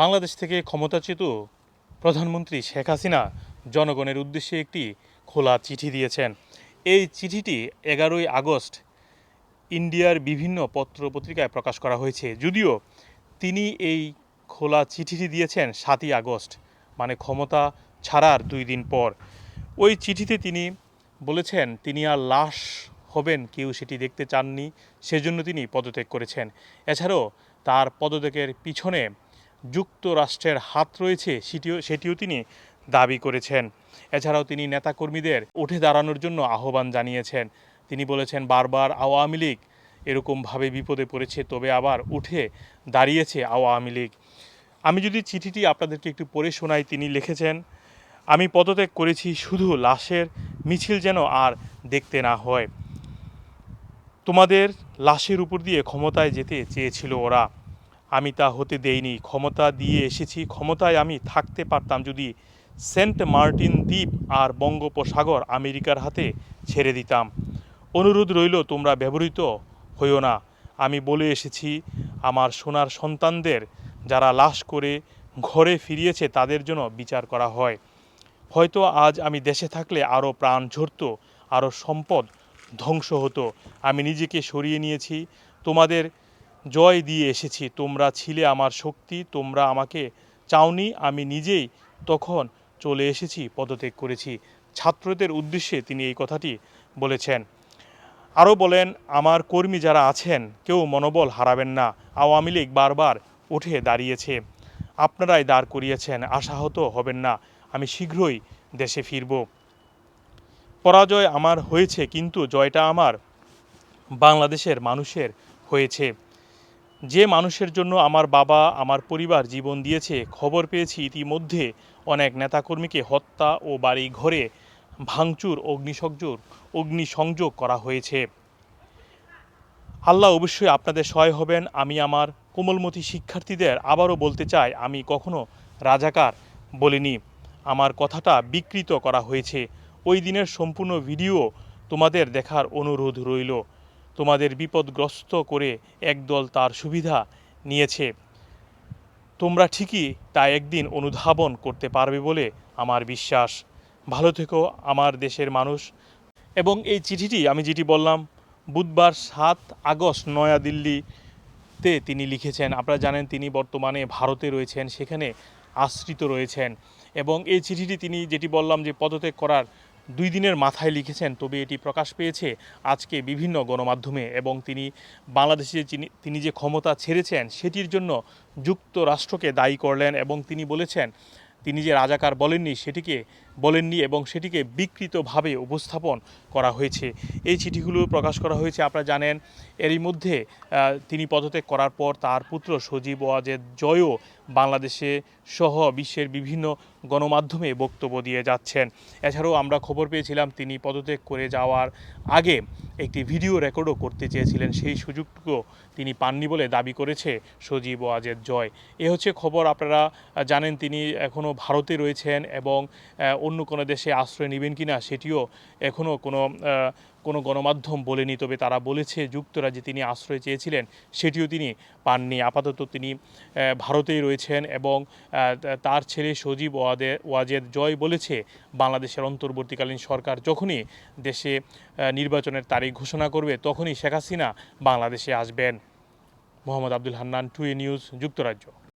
বাংলাদেশ থেকে ক্ষমতাচ্যুত প্রধানমন্ত্রী শেখ হাসিনা জনগণের উদ্দেশ্যে একটি খোলা চিঠি দিয়েছেন। এই চিঠিটি এগারোই আগস্ট ইন্ডিয়ার বিভিন্ন পত্র পত্রিকায় প্রকাশ করা হয়েছে। যদিও তিনি এই খোলা চিঠিটি দিয়েছেন সাতই আগস্ট মানে ক্ষমতা ছাড়ার দুই দিন পর। ওই চিঠিতে তিনি বলেছেন, তিনি আর লাশ হবেন, কেউ সেটি দেখতে চাননি, সেজন্য তিনি পদত্যাগ করেছেন। এছাড়াও তার পদত্যাগের পিছনে যুক্তরাষ্ট্রের হাত রয়েছে সেটিও সেটিও তিনি দাবি করেছেন। এছাড়াও তিনি নেতাকর্মীদের উঠে দাঁড়ানোর জন্য আহ্বান জানিয়েছেন। তিনি বলেছেন, বারবার আওয়ামী লীগ এরকমভাবে বিপদে পড়েছে, তবে আবার উঠে দাঁড়িয়েছে আওয়ামী লীগ। আমি যদি চিঠিটি আপনাদেরকে একটু পড়ে শোনাই, তিনি লিখেছেন, আমি পদত্যাগ করেছি শুধু লাশের মিছিল যেন আর দেখতে না হয়। তোমাদের লাশের উপর দিয়ে ক্ষমতায় যেতে চেয়েছিল ওরা। আমি তা হতে দেইনি। ক্ষমতা দিয়ে এসেছি, ক্ষমতায় আমি থাকতে পারতাম যদি সেন্ট মার্টিন দ্বীপ আর বঙ্গোপসাগর আমেরিকার হাতে ছেড়ে দিতাম। অনুরোধ রইল, তোমরা ব্যবহৃত হইও না। আমি বলে এসেছি, আমার সোনার সন্তানদের যারা লাশ করে ঘরে ফিরিয়েছে, তাদের জন্য বিচার করা হয়। হয়তো আজ আমি দেশে থাকলে আরও প্রাণ ঝরত, আরও সম্পদ ধ্বংস হতো। আমি নিজেকে সরিয়ে নিয়েছি। তোমাদের জয় দিয়ে এসেছি। তোমরা ছিলে আমার শক্তি, তোমরা আমাকে চাওনি, আমি নিজেই তখন চলে এসেছি, পদত্যাগ করেছি। ছাত্রদের উদ্দেশ্যে তিনি এই কথাটি বলেছেন। আরও বলেন, আমার কর্মী যারা আছেন, কেউ মনোবল হারাবেন না। আওয়ামী লীগ বারবার উঠে দাঁড়িয়েছে। আপনারাই দাঁড় করিয়েছেন, আশাহত হবেন না। আমি শীঘ্রই দেশে ফিরব। পরাজয় আমার হয়েছে, কিন্তু জয়টা আমার বাংলাদেশের মানুষের হয়েছে। যে মানুষের জন্য আমার বাবা আমার পরিবার জীবন দিয়েছে, খবর পেয়েছি ইতিমধ্যে অনেক নেতাকর্মীকে হত্যা ও বাড়ি ঘরে ভাঙচুর, অগ্নিসংযোগ অগ্নিসংযোগ করা হয়েছে। আল্লাহ অবশ্যই আপনাদের সহায় হবেন। আমি আমার কোমলমতি শিক্ষার্থীদের আবারও বলতে চাই, আমি কখনো রাজাকার বলিনি। আমার কথাটা বিকৃত করা হয়েছে। ওই দিনের সম্পূর্ণ ভিডিও তোমাদের দেখার অনুরোধ রইল। তোমাদের বিপদগ্রস্ত করে একদল তার সুবিধা নিয়েছে। তোমরা ঠিকই তা একদিন অনুধাবন করতে পারবে বলে আমার বিশ্বাস। ভালো থেকো আমার দেশের মানুষ। এবং এই চিঠিটি আমি যেটি বললাম, বুধবার সাত আগস্ট নয়াদিল্লিতে তিনি লিখেছেন, আপনারা জানেন তিনি বর্তমানে ভারতে রয়েছেন, সেখানে আশ্রিত রয়েছেন। এবং এই চিঠিটি তিনি যেটি বললাম যে পদত্যাগ করার দুই দিনের মাথায় লিখেছেন, তবে এটি প্রকাশ পেয়েছে আজকে বিভিন্ন গণমাধ্যমে এবং তিনি বাংলাদেশে তিনি যে ক্ষমতা ছেড়েছেন সেটির জন্য যুক্তরাষ্ট্রকে দায়ী করলেন এবং তিনি বলেছেন, তিনি যে রাজাকার বলেননি সেটিকে বলেননি এবং সেটিকে বিকৃতভাবে উপস্থাপন করা হয়েছে। এই চিঠিগুলো প্রকাশ করা হয়েছে, আপনারা জানেন, এরই মধ্যে তিনি পদত্যাগ করার পর তার পুত্র সজীব ওয়াজেদ জয়ও বাংলাদেশে সহ বিশ্বের বিভিন্ন গণমাধ্যমে বক্তব্য দিয়ে যাচ্ছেন। এছাড়াও আমরা খবর পেয়েছিলাম, তিনি পদত্যাগ করে যাওয়ার আগে একটি ভিডিও রেকর্ডও করতে চেয়েছিলেন। সেই সুযোগটুকু তিনি পাননি বলে দাবি করেছে সজীব ওয়াজেদ জয়। এ হচ্ছে খবর, আপনারা জানেন তিনি এখনও ভারতে রয়েছেন এবং অন্য কোনো দেশে আশ্রয় নেবেন কিনা সেটিও এখনও কোনো কোনো গণমাধ্যম বলেনি, তবে তারা বলেছে যুক্তরাজ্যে তিনি আশ্রয় চেয়েছিলেন, সেটিও তিনি পাননি। আপাতত তিনি ভারতেই রয়েছেন এবং তার ছেলে সজীব ওয়াদে, ওয়াজেদ জয় বলেছে, বাংলাদেশের অন্তর্বর্তীকালীন সরকার যখনই দেশে নির্বাচনের তারিখ ঘোষণা করবে, তখনই শেখ হাসিনা বাংলাদেশে আসবেন। Mohammad Abdul Hannan to a news, যুক্তরাজ্য।